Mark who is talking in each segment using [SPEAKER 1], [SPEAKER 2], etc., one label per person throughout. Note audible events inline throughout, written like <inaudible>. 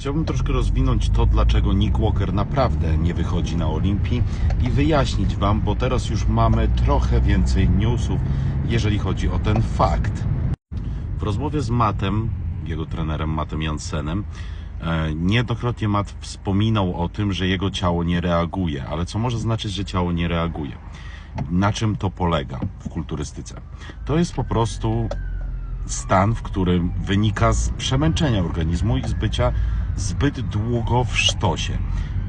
[SPEAKER 1] Chciałbym troszkę rozwinąć to, dlaczego Nick Walker naprawdę nie wychodzi na Olimpii i wyjaśnić Wam, bo teraz już mamy trochę więcej newsów, jeżeli chodzi o ten fakt. W rozmowie z Matem, jego trenerem Matem Jansenem, e, niejednokrotnie Matt wspominał o tym, że jego ciało nie reaguje. Ale co może znaczyć, że ciało nie reaguje? Na czym to polega w kulturystyce? To jest po prostu stan, w którym wynika z przemęczenia organizmu i z bycia zbyt długo w sztosie.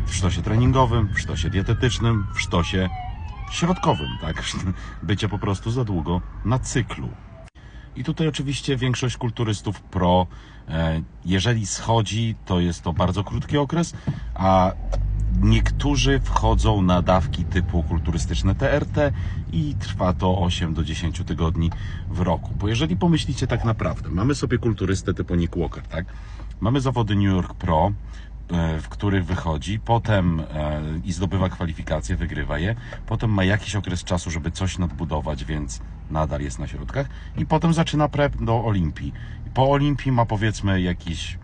[SPEAKER 1] W sztosie treningowym, w sztosie dietetycznym, w sztosie środkowym, tak? <laughs> Bycie po prostu za długo na cyklu. I tutaj oczywiście większość kulturystów pro, e, jeżeli schodzi, to jest to bardzo krótki okres, a niektórzy wchodzą na dawki typu kulturystyczne TRT i trwa to 8 do 10 tygodni w roku. Bo jeżeli pomyślicie tak naprawdę, mamy sobie kulturystę typu Nick Walker, tak? Mamy zawody New York Pro, e, w których wychodzi, potem e, i zdobywa kwalifikacje, wygrywa je, potem ma jakiś okres czasu, żeby coś nadbudować, więc nadal jest na środkach i potem zaczyna prep do Olimpii. Po Olimpii ma powiedzmy jakiś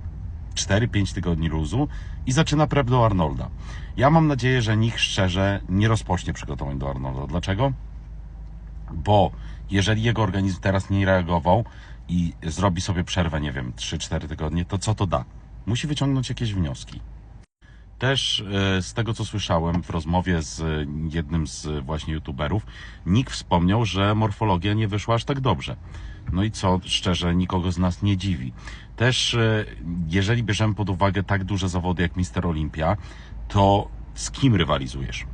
[SPEAKER 1] 4-5 tygodni luzu i zaczyna prep do Arnolda. Ja mam nadzieję, że nikt szczerze nie rozpocznie przygotowań do Arnolda. Dlaczego? Bo jeżeli jego organizm teraz nie reagował i zrobi sobie przerwę, nie wiem, 3-4 tygodnie, to co to da? Musi wyciągnąć jakieś wnioski. Też e, z tego co słyszałem w rozmowie z jednym z właśnie youtuberów, Nick wspomniał, że morfologia nie wyszła aż tak dobrze. No i co szczerze nikogo z nas nie dziwi. Też e, jeżeli bierzemy pod uwagę tak duże zawody jak Mister Olimpia, to z kim rywalizujesz?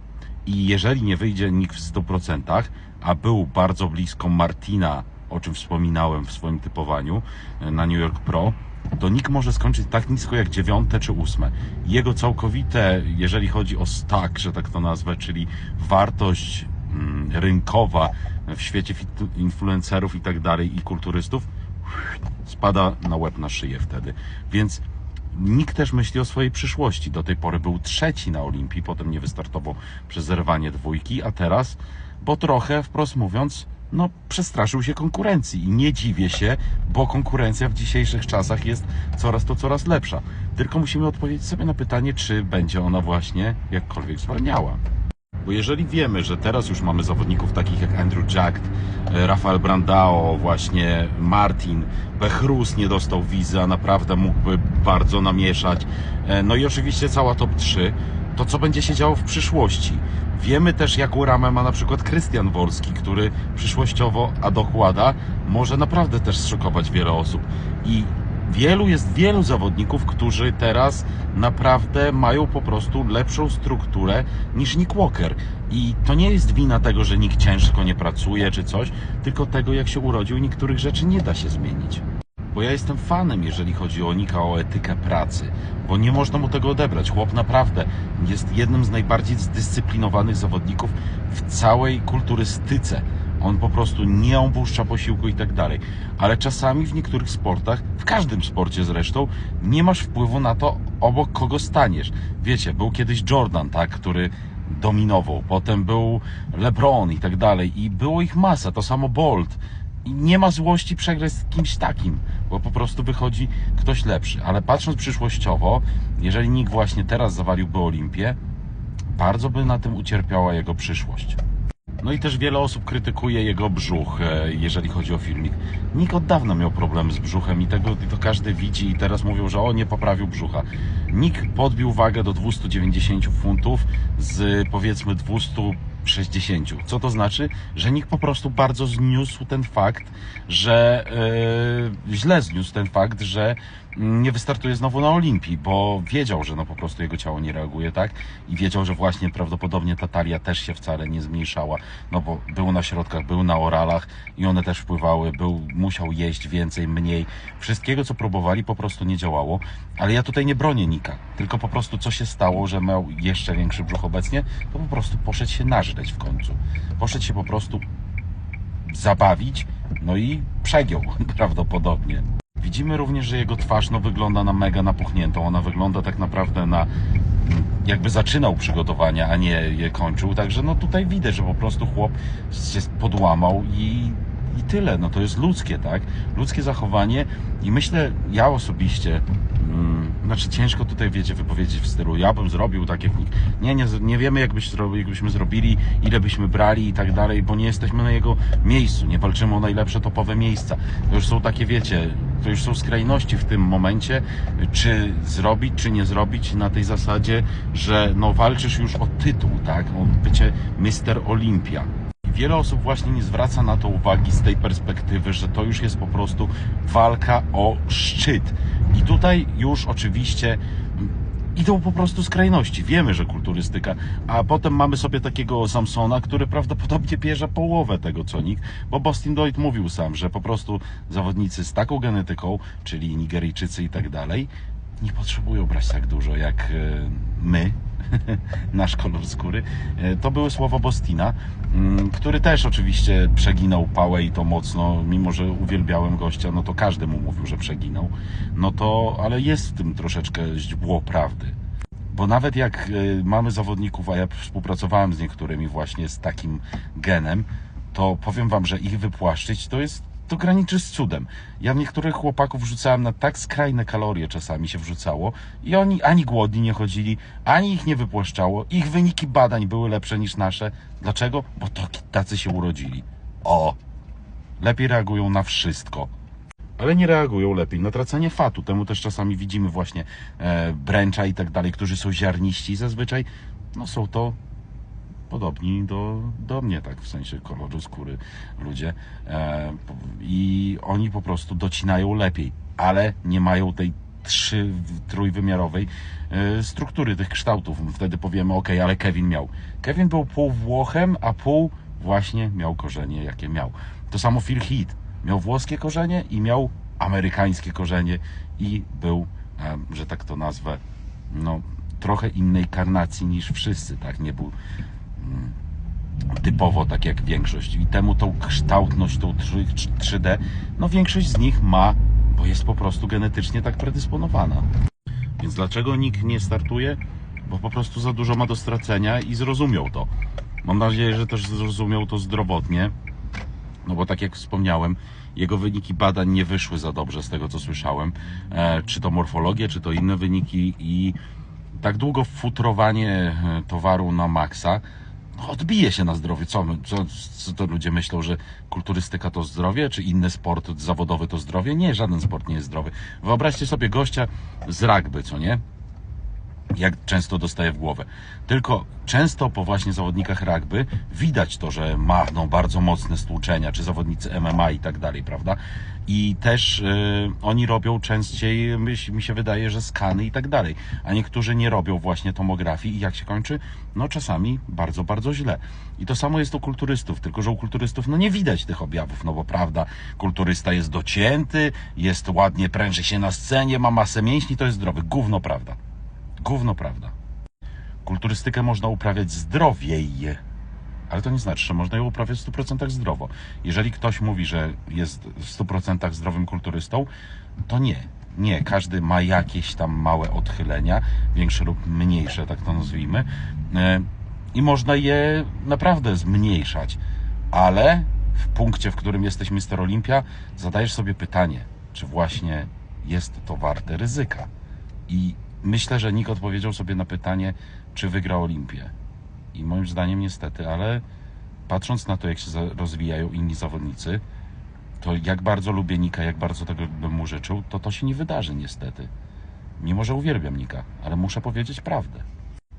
[SPEAKER 1] I jeżeli nie wyjdzie nikt w 100%, a był bardzo blisko Martina, o czym wspominałem w swoim typowaniu e, na New York Pro, to nikt może skończyć tak nisko jak dziewiąte czy ósme. Jego całkowite, jeżeli chodzi o stack, że tak to nazwę, czyli wartość mm, rynkowa w świecie influencerów i tak dalej i kulturystów, spada na łeb na szyję wtedy. Więc Nikt też myśli o swojej przyszłości. Do tej pory był trzeci na Olimpii, potem nie wystartował przez zerwanie dwójki, a teraz, bo trochę, wprost mówiąc, no, przestraszył się konkurencji i nie dziwię się, bo konkurencja w dzisiejszych czasach jest coraz to coraz lepsza. Tylko musimy odpowiedzieć sobie na pytanie, czy będzie ona właśnie jakkolwiek zwalniała. Bo jeżeli wiemy, że teraz już mamy zawodników takich jak Andrew Jack, e, Rafael Brandao, właśnie Martin, Bechrus nie dostał wizy, a naprawdę mógłby bardzo namieszać, e, no i oczywiście cała top 3, to co będzie się działo w przyszłości? Wiemy też, jaką ramę ma na przykład Krystian Wolski, który przyszłościowo, a dokłada, może naprawdę też zszokować wiele osób. I wielu jest wielu zawodników, którzy teraz naprawdę mają po prostu lepszą strukturę niż Nick Walker. I to nie jest wina tego, że Nick ciężko nie pracuje czy coś, tylko tego, jak się urodził, niektórych rzeczy nie da się zmienić. Bo ja jestem fanem, jeżeli chodzi o Nika, o etykę pracy, bo nie można mu tego odebrać. Chłop naprawdę jest jednym z najbardziej zdyscyplinowanych zawodników w całej kulturystyce. On po prostu nie opuszcza posiłku i tak dalej. Ale czasami w niektórych sportach, w każdym sporcie zresztą, nie masz wpływu na to, obok kogo staniesz. Wiecie, był kiedyś Jordan, tak, który dominował, potem był LeBron i tak dalej. I było ich masa, to samo Bolt. I nie ma złości przegrać z kimś takim, bo po prostu wychodzi ktoś lepszy. Ale patrząc przyszłościowo, jeżeli nikt właśnie teraz zawaliłby Olimpię, bardzo by na tym ucierpiała jego przyszłość. No i też wiele osób krytykuje jego brzuch, e, jeżeli chodzi o filmik. Nikt od dawna miał problem z brzuchem i tego i to każdy widzi i teraz mówią, że o nie poprawił brzucha. Nick podbił wagę do 290 funtów z powiedzmy 260. Co to znaczy? Że Nick po prostu bardzo zniósł ten fakt, że e, źle zniósł ten fakt, że nie wystartuje znowu na Olimpii, bo wiedział, że no po prostu jego ciało nie reaguje, tak? I wiedział, że właśnie prawdopodobnie ta talia też się wcale nie zmniejszała, no bo był na środkach, był na oralach i one też wpływały, był, musiał jeść więcej, mniej. Wszystkiego, co próbowali, po prostu nie działało. Ale ja tutaj nie bronię Nika, tylko po prostu co się stało, że miał jeszcze większy brzuch obecnie, to po prostu poszedł się nażreć w końcu. Poszedł się po prostu zabawić, no i przegiął <laughs> prawdopodobnie. Widzimy również, że jego twarz no, wygląda na mega napuchniętą. Ona wygląda tak naprawdę na jakby zaczynał przygotowania, a nie je kończył. Także no tutaj widać, że po prostu chłop się podłamał i, i tyle. No to jest ludzkie, tak? Ludzkie zachowanie i myślę, ja osobiście znaczy ciężko tutaj, wiecie, wypowiedzieć w stylu, ja bym zrobił tak jak nikt. Nie, nie, nie wiemy jak byś zrobił, jakbyśmy zrobili, ile byśmy brali i tak dalej, bo nie jesteśmy na jego miejscu, nie walczymy o najlepsze topowe miejsca. To już są takie, wiecie, to już są skrajności w tym momencie, czy zrobić, czy nie zrobić na tej zasadzie, że no walczysz już o tytuł, tak, o bycie Mister Olympia. Wiele osób właśnie nie zwraca na to uwagi z tej perspektywy, że to już jest po prostu walka o szczyt. I tutaj już oczywiście idą po prostu skrajności. Wiemy, że kulturystyka, a potem mamy sobie takiego Samsona, który prawdopodobnie bierze połowę tego co nikt, bo Boston Lloyd mówił sam, że po prostu zawodnicy z taką genetyką, czyli Nigeryjczycy i tak dalej, nie potrzebują brać tak dużo jak e, my, <laughs> nasz kolor skóry. E, To były słowa Bostina, mm, który też oczywiście przeginał pałę i to mocno, mimo że uwielbiałem gościa, no to każdy mu mówił, że przeginał. No to, ale jest w tym troszeczkę źdźbło prawdy. Bo nawet jak e, mamy zawodników, a ja współpracowałem z niektórymi właśnie z takim genem, to powiem wam, że ich wypłaszczyć to jest to graniczy z cudem. Ja niektórych chłopaków wrzucałem na tak skrajne kalorie czasami się wrzucało i oni ani głodni nie chodzili, ani ich nie wypłaszczało. Ich wyniki badań były lepsze niż nasze. Dlaczego? Bo to tacy się urodzili. O! Lepiej reagują na wszystko. Ale nie reagują lepiej na tracenie fatu. Temu też czasami widzimy właśnie e, bręcza i tak dalej, którzy są ziarniści zazwyczaj. No są to podobni do, do mnie, tak w sensie koloru skóry ludzie. E, I oni po prostu docinają lepiej, ale nie mają tej trzy, trójwymiarowej e, struktury tych kształtów. Wtedy powiemy, ok, ale Kevin miał. Kevin był pół Włochem, a pół właśnie miał korzenie, jakie miał. To samo Phil Heath. Miał włoskie korzenie i miał amerykańskie korzenie i był, e, że tak to nazwę, no trochę innej karnacji niż wszyscy, tak? Nie był typowo tak jak większość. I temu tą kształtność, tą 3, 3D, no większość z nich ma, bo jest po prostu genetycznie tak predysponowana. Więc dlaczego nikt nie startuje? Bo po prostu za dużo ma do stracenia i zrozumiał to. Mam nadzieję, że też zrozumiał to zdrowotnie. No bo tak jak wspomniałem, jego wyniki badań nie wyszły za dobrze z tego co słyszałem. E, czy to morfologie, czy to inne wyniki i tak długo futrowanie e, towaru na maksa odbije się na zdrowiu. Co, co, co to ludzie myślą, że kulturystyka to zdrowie, czy inny sport zawodowy to zdrowie? Nie, żaden sport nie jest zdrowy. Wyobraźcie sobie gościa z rugby, co nie? Jak często dostaje w głowę. Tylko często po właśnie zawodnikach rugby widać to, że ma no, bardzo mocne stłuczenia, czy zawodnicy MMA i tak dalej, prawda? I też y, oni robią częściej, się- mi się wydaje, że skany i tak dalej. A niektórzy nie robią właśnie tomografii i jak się kończy? No czasami bardzo, bardzo źle. I to samo jest u kulturystów, tylko że u kulturystów no nie widać tych objawów, no bo prawda, kulturysta jest docięty, jest ładnie, pręży się na scenie, ma masę mięśni, to jest zdrowy. Gówno prawda. Gówno prawda. Kulturystykę można uprawiać zdrowiej, ale to nie znaczy, że można ją uprawiać w 100% zdrowo. Jeżeli ktoś mówi, że jest w 100% zdrowym kulturystą, to nie. Nie, każdy ma jakieś tam małe odchylenia, większe lub mniejsze, tak to nazwijmy. E, I można je naprawdę zmniejszać. Ale w punkcie, w którym jesteś Mister Olimpia, zadajesz sobie pytanie, czy właśnie jest to warte ryzyka. I myślę, że nikt odpowiedział sobie na pytanie, czy wygra Olimpię. I moim zdaniem niestety, ale patrząc na to, jak się rozwijają inni zawodnicy, to jak bardzo lubię Nika, jak bardzo tego bym mu życzył, to to się nie wydarzy niestety. Mimo, że uwielbiam Nika, ale muszę powiedzieć prawdę.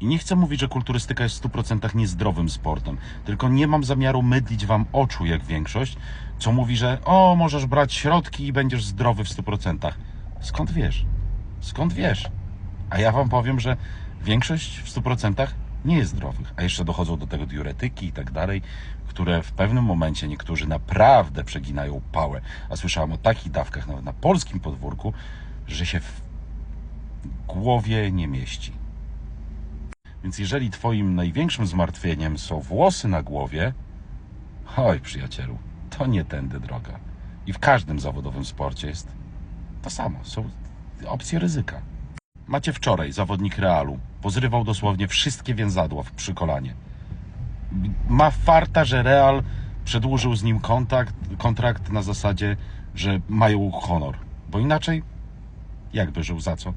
[SPEAKER 1] I nie chcę mówić, że kulturystyka jest w 100% niezdrowym sportem, tylko nie mam zamiaru mydlić wam oczu jak większość, co mówi, że o, możesz brać środki i będziesz zdrowy w 100%. Skąd wiesz? Skąd wiesz? A ja wam powiem, że większość w 100% nie jest zdrowych, a jeszcze dochodzą do tego diuretyki i tak dalej, które w pewnym momencie niektórzy naprawdę przeginają pałę. A słyszałem o takich dawkach nawet na polskim podwórku, że się w głowie nie mieści. Więc jeżeli twoim największym zmartwieniem są włosy na głowie, oj przyjacielu, to nie tędy droga. I w każdym zawodowym sporcie jest to samo. Są opcje ryzyka. Macie wczoraj zawodnik Realu. Pozrywał dosłownie wszystkie więzadła w przykolanie. Ma farta, że Real przedłużył z nim kontakt, kontrakt na zasadzie, że mają honor. Bo inaczej, jakby żył za co?